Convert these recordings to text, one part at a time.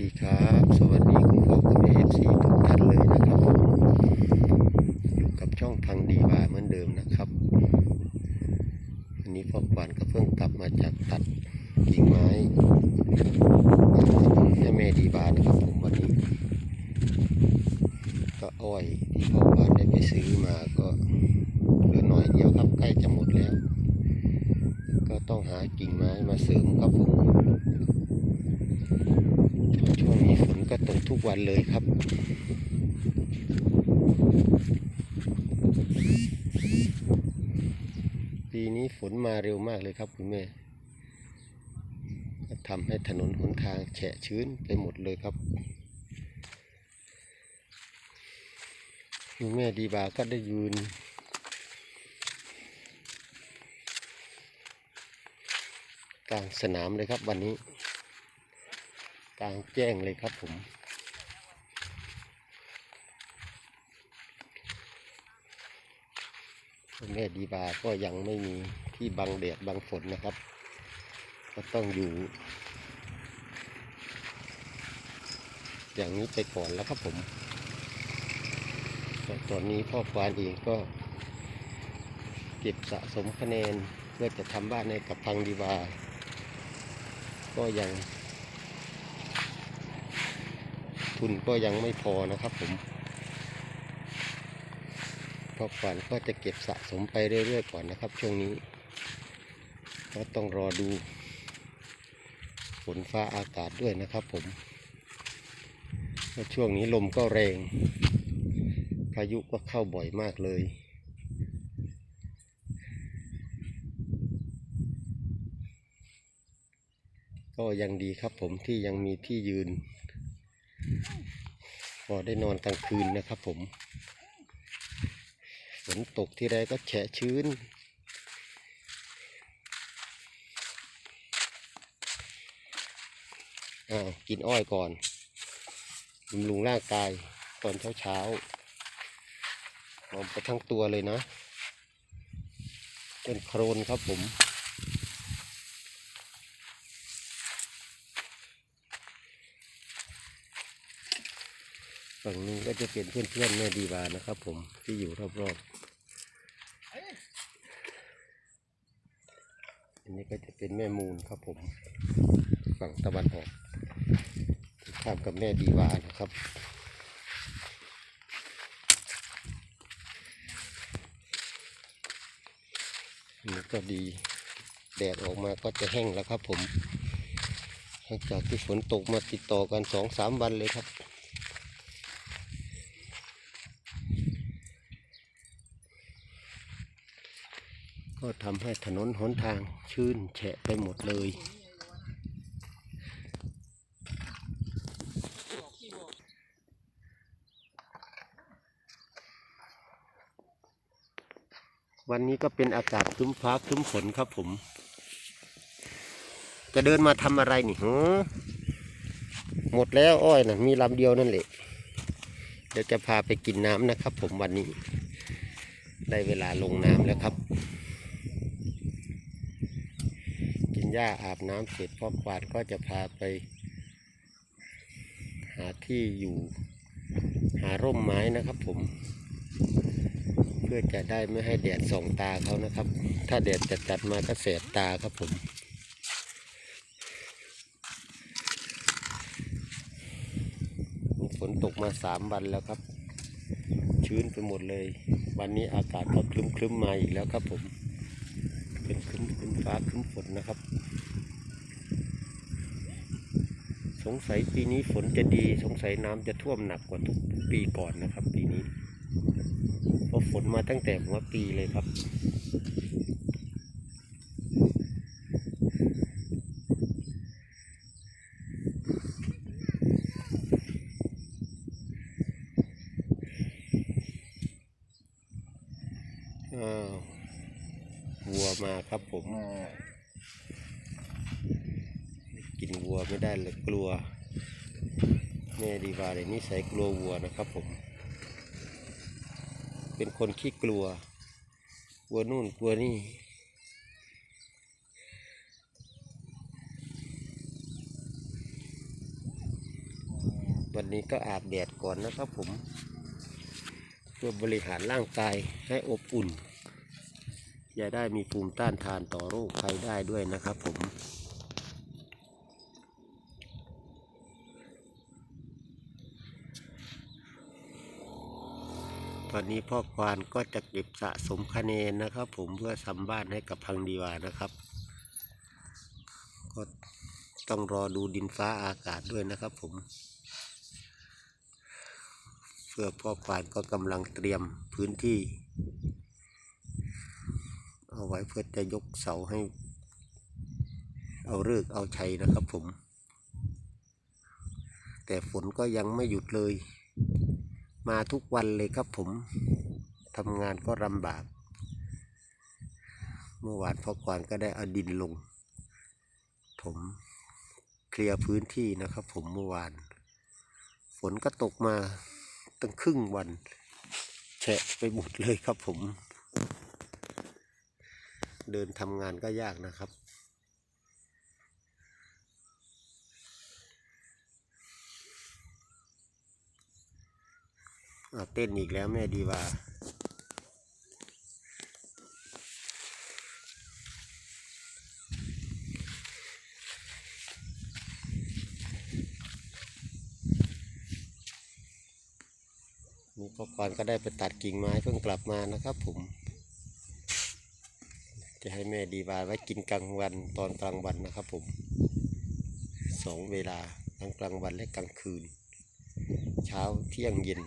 ดีครับ สวัสดีคุณพ่อคุณแม่เอฟซีทุกท่านเลยนะครับอยู่กับช่องพังดีบาเหมือนเดิมนะครับวันนี้พ่อขวานก็เพิ่งกลับมาจากตัดกิ่งไม้ให้แม่ดีบานะครับผมวันนี้ก็อ้อยที่พ่อขวานได้ไปซื้อมาก็เหลือหน่อยเดียวครับใกล้จะหมดแล้ว ก็ต้องหากิ่งไม้มาเสริมครับผม ช่วงนี้ฝนก็ตก ทุกวันเลยครับ ปีนี้ฝนมาเร็วมากเลยครับคุณแม่ทำให้ถนนหนทางแฉะชื้นไปหมดเลยครับคุณแม่ดีบาก็ได้ยืนกลางสนามเลยครับวันนี้กลางแจ้งเลยครับผม คุณแม่ดีบาก็ยังไม่มีที่บังแดดบังฝนนะครับ ก็ต้องอยู่ อย่างนี้ไปก่อนแล้วครับผมตตอนนี้พ่อควานเองก็เก็บสะสมคะแนนเพื่อจะทำบ้านให้กับพังดีบา ก็ยัง ทุนก็ยังไม่พอนะครับผม เพอก่อนก็จะเก็บสะสมไปเรื่อยๆก่อนนะครับ ช่วงนี้ ก็ต้องรอดูฝนฟ้าอากาศด้วยนะครับผมช่วงนี้ลมก็แรง พายุก็เข้าบ่อยมากเลย ก็ยังดีครับผมที่ยังมีที่ยืน พอได้นอนกลางคืนนะครับผม ฝนตกที่ไรก็แฉะชื้น อ่า กินอ้อยก่อนบำรุงร่างกายตอนเช้าเช้าๆหอมไปทั้งตัวเลยนะเป็นโครนครับผม ฝั่งนี้ก็จะเป็นเพื่อนๆแม่ดีบานะครับ ผมที่อยู่รอบๆอันนี้ก็จะเป็นแม่มูลครับผม ฝั่งตะวันออกข้ามกับแม่ดีวานะครับอันนี้ก็ดีแดดออกมาก็จะแห้งแล้วครับผม หลังจากที่ฝนตกมาติดต่อกันสองสามวันเลยครับ ก็ทำให้ถนนหนทางชื้นแฉะไปหมดเลย วันนี้ก็เป็นอากาศคึ้มฟ้าคึ้มฝนครับผม จะเดินมาทำอะไรนี่ฮะหมดแล้วอ้อยนะมีลำเดียวนั่นแหละเดี๋ยวจะพาไปกินน้ำนะครับผมวันนี้ ได้เวลาลงน้ำแล้วครับ กิน หญ้าอาบน้ำเสร็จพ่อควานก็จะพาไป หาที่อยู่หาร่มไม้นะครับผม เพื่อจะได้ไม่ให้แดดส่องตาเขานะครับ ถ้าแดดจัดจัดมาก็แสบตาครับผมฝนตกมาสามวันแล้วครับ ชื้นไปหมดเลย วันนี้อากาศก็คลึ้มๆมาอีกแล้วครับผม เป็นคลึ้มคลึ้มฟ้าคลึ้มฝนนะครับ สงสัยปีนี้ฝนจะดี สงสัยน้ำจะท่วมหนักกว่าทุกปีก่อนนะครับ ปีนี้เพราะฝนมาตั้งแต่หัวปีเลยครับอ้าววัวมาครับผม วัวไม่ได้เลยกลัวแม่ดีวาเลยนิสัยกลัววัวนะครับผม เป็นคนขี้กลัว กลัวนู่นกลัวนี่วันนี้ก็อาบแดดก่อนนะครับผม เพื่อบริหารร่างกายให้อบอุ่นอย่าได้มีภูมิต้านทานต่อโรคภัยได้ด้วยนะครับผม ตอนนี้พ่อควานก็จะเก็บสะสมคะแนนนะครับ ผมเพื่อทำบ้านให้กับพังดีวานะครับ ก็ต้องรอดูดินฟ้าอากาศด้วยนะครับ ผม เพื่อพ่อควานก็กำลังเตรียมพื้นที่ เอาไว้เพื่อจะยกเสาให้ เอาเลิกเอาชัยนะครับ ผม แต่ฝนก็ยังไม่หยุดเลย มาทุกวันเลยครับผมทำงานก็ลำบาก เมื่อวานพ่อควานก็ได้เอาดินลง ผมเคลียร์พื้นที่นะครับผมเมื่อวาน ฝนก็ตกมาตั้งครึ่งวัน แฉะไปหมดเลยครับผม เดินทำงานก็ยากนะครับ อ่าว เต้นอีกแล้วแม่ดีว่านี่พ่อควานก็ได้ไปตัดกิ่งไม้เพิ่งกลับมานะครับผม จะให้แม่ดีวาไว้กินกลางวันตอนกลางวันนะครับผมสองเวลาทั้งกลางวันและกลางคืน เช้าเที่ยงเย็น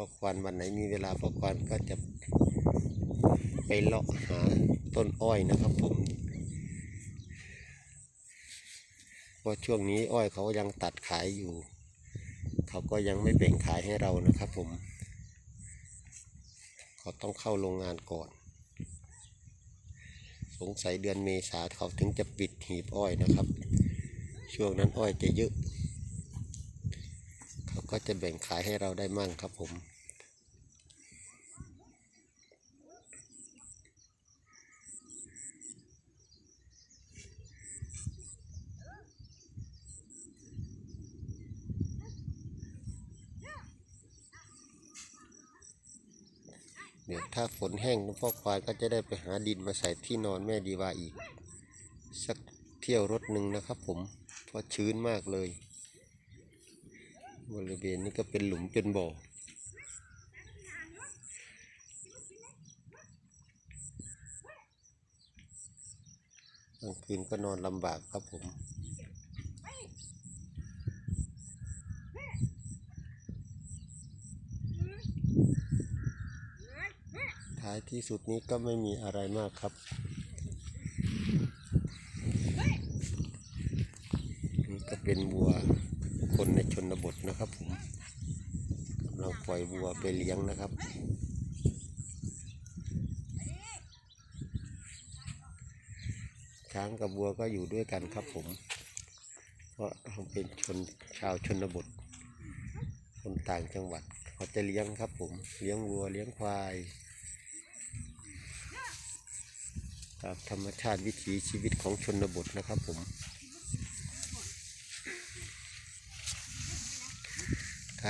พ่อควานวันไหนมีเวลาพ่อควานก็จะไปเลาะหาต้นอ้อยนะครับผมเพราะช่วงนี้อ้อยเขายังตัดขายอยู่ เขาก็ยังไม่แบ่งขายให้เรานะครับผมเขาต้องเข้าโรงงานก่อน สงสัยเดือนเมษาเขาถึงจะปิดหีบอ้อยนะครับ ช่วงนั้นอ้อยจะเยอะ ก็จะแบ่งขายให้เราได้มั่งครับผม เดี๋ยวถ้าฝนแห้งน้ำพ่อควายก็จะได้ไปหาดินมาใส่ที่นอนแม่ดีวาอีก สักเที่ยวรถหนึ่งนะครับผม เพราะชื้นมากเลย บริเวณนี้ก็เป็นหลุมเป็นบ่อกลางคืนก็นอนลำบากครับผมท้ายที่สุดนี้ก็ไม่มีอะไรมากครับ นี่ก็เป็นวัวคนในชนบท นะครับผมกำลังปล่อยวัวไปเลี้ยงนะครับ ช้างกับวัวก็อยู่ด้วยกันครับผม เพราะเราเป็นชนชาวชนบท คนต่างจังหวัดเขาจะเลี้ยงครับผม เลี้ยงวัวเลี้ยงควายตามธรรมชาติวิถีชีวิตของชนบทนะครับผม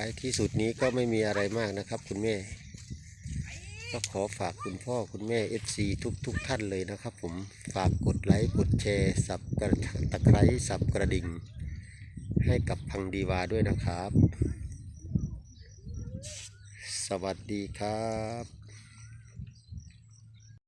ท้ายที่สุดนี้ก็ไม่มีอะไรมากนะครับคุณแม่ ก็ขอฝากคุณพ่อคุณแม่ FC ทุกทุกท่านเลยนะครับ ผมฝากกดไลค์กดแชร์ สับกระตะไคร้สับกระดิ่ง ให้กับพังดีวาด้วยนะครับ สวัสดีครับ